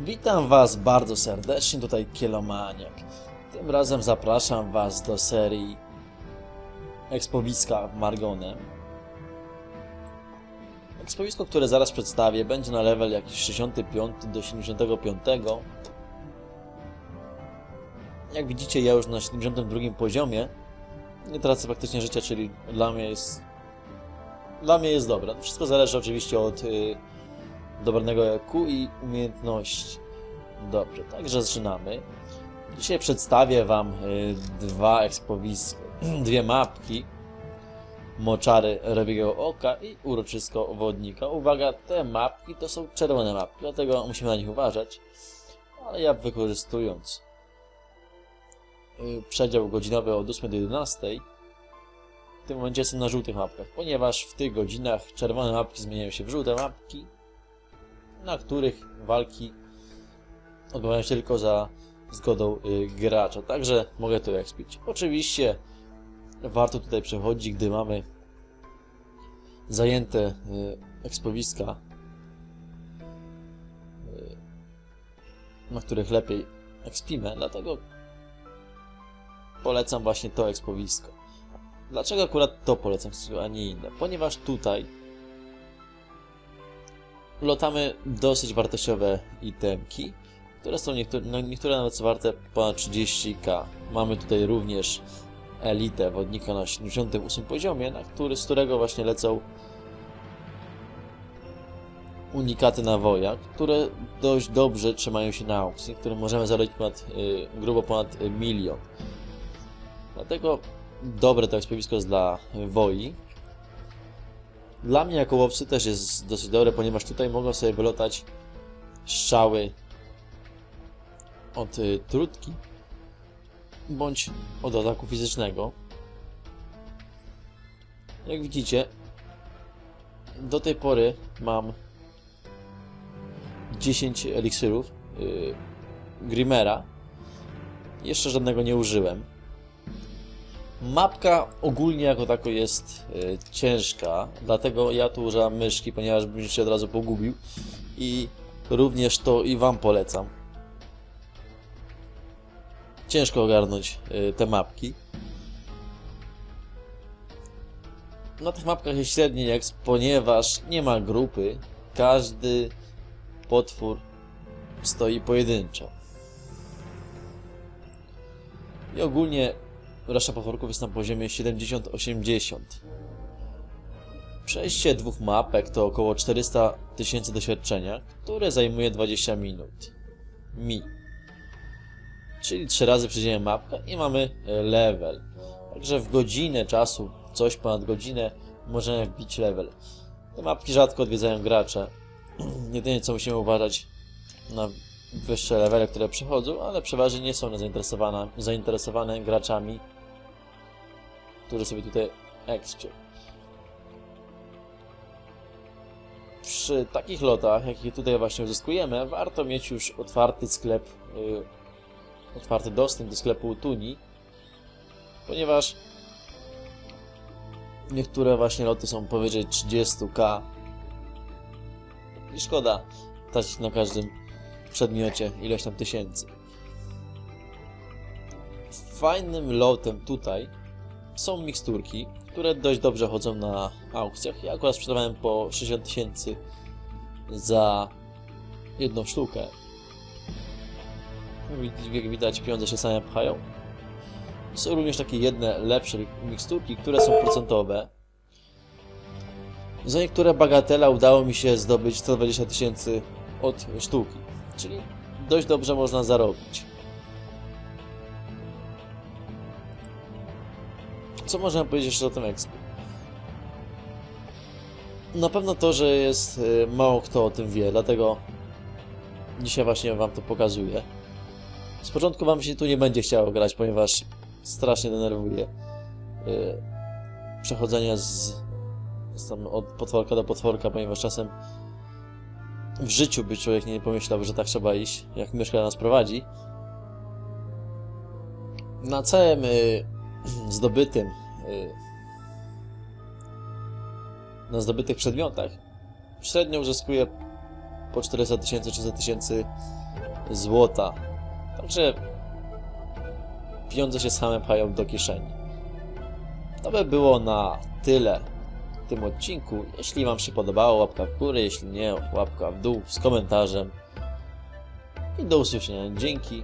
Witam Was bardzo serdecznie, tutaj Kielomaniak. Tym razem zapraszam Was do serii Ekspowiska Margonem. Ekspowisko, które zaraz przedstawię, będzie na level jakiś 65 do 75. Jak widzicie, ja już na 72 poziomie. Nie tracę praktycznie życia, czyli dla mnie jest... Dla mnie jest dobre. Wszystko zależy oczywiście od y, dobrego EQ i umiejętności. Dobrze, także zaczynamy. Dzisiaj przedstawię Wam y, dwa ekspowiska, dwie mapki. Moczary Robiego Oka i Uroczysko Wodnika. Uwaga, te mapki to są czerwone mapki, dlatego musimy na nich uważać. Ale ja wykorzystując y, przedział godzinowy od 8 do 11 w tym momencie jestem na żółtych mapkach, ponieważ w tych godzinach czerwone mapki zmieniają się w żółte mapki, na których walki odbywają się tylko za zgodą y, gracza. Także mogę to ekspić. Oczywiście warto tutaj przechodzić, gdy mamy zajęte y, ekspowiska, y, na których lepiej ekspimy, dlatego polecam właśnie to ekspowisko. Dlaczego akurat to polecam, a nie inne? Ponieważ tutaj lotamy dosyć wartościowe itemki, które są niektóre, no, niektóre nawet warte ponad 30k. Mamy tutaj również elitę wodnika na 78 poziomie, na który, z którego właśnie lecą unikaty nawoja, które dość dobrze trzymają się na aukcji, które możemy zarobić ponad, y, grubo ponad milion. Dlatego dobre to ekspowisko jest dla woi, dla mnie jako łowcy też jest dosyć dobre, ponieważ tutaj mogą sobie wylotać strzały od y, trutki bądź od ataku fizycznego. Jak widzicie, do tej pory mam 10 eliksirów yy, Grimera. Jeszcze żadnego nie użyłem. Mapka ogólnie jako tako jest y, ciężka, dlatego ja tu używam myszki, ponieważ bym się od razu pogubił i również to i Wam polecam. Ciężko ogarnąć y, te mapki. Na tych mapkach jest średni jak ponieważ nie ma grupy, każdy potwór stoi pojedynczo. I ogólnie Reszta potworków jest na poziomie 70-80. Przejście dwóch mapek to około 400 tysięcy doświadczenia, które zajmuje 20 minut. Mi. Czyli 3 razy przejdziemy mapkę i mamy e, level. Także w godzinę czasu, coś ponad godzinę, możemy wbić level. Te mapki rzadko odwiedzają gracze. Jedynie co musimy uważać na wyższe levele, które przechodzą, ale przeważnie nie są one zainteresowane, zainteresowane graczami, którzy sobie tutaj ekspią. Przy takich lotach, jakie tutaj właśnie uzyskujemy, warto mieć już otwarty sklep, yy, otwarty dostęp do sklepu Tuni, ponieważ niektóre właśnie loty są powyżej 30k i szkoda tracić na każdym przedmiocie ileś tam tysięcy. Fajnym lotem tutaj są miksturki, które dość dobrze chodzą na aukcjach. Ja akurat sprzedawałem po 60 tysięcy za jedną sztukę. Jak widać pieniądze się same pchają. Są również takie jedne lepsze miksturki, które są procentowe. Za niektóre bagatela udało mi się zdobyć 120 tysięcy od sztuki. Czyli dość dobrze można zarobić. Co można powiedzieć jeszcze o tym expo? Na pewno to, że jest y, mało kto o tym wie, dlatego dzisiaj właśnie wam to pokazuję. Z początku wam się tu nie będzie chciało grać, ponieważ strasznie denerwuje y, przechodzenie z, z tam od potworka do potworka, ponieważ czasem w życiu by człowiek nie pomyślał, że tak trzeba iść, jak myszka nas prowadzi. Na całym y, zdobytym na zdobytych przedmiotach średnio uzyskuje po 400 tysięcy, 300 tysięcy złota. Także pieniądze się same pchają do kieszeni. To by było na tyle w tym odcinku. Jeśli Wam się podobało, łapka w górę, jeśli nie, łapka w dół z komentarzem. I do usłyszenia. Dzięki.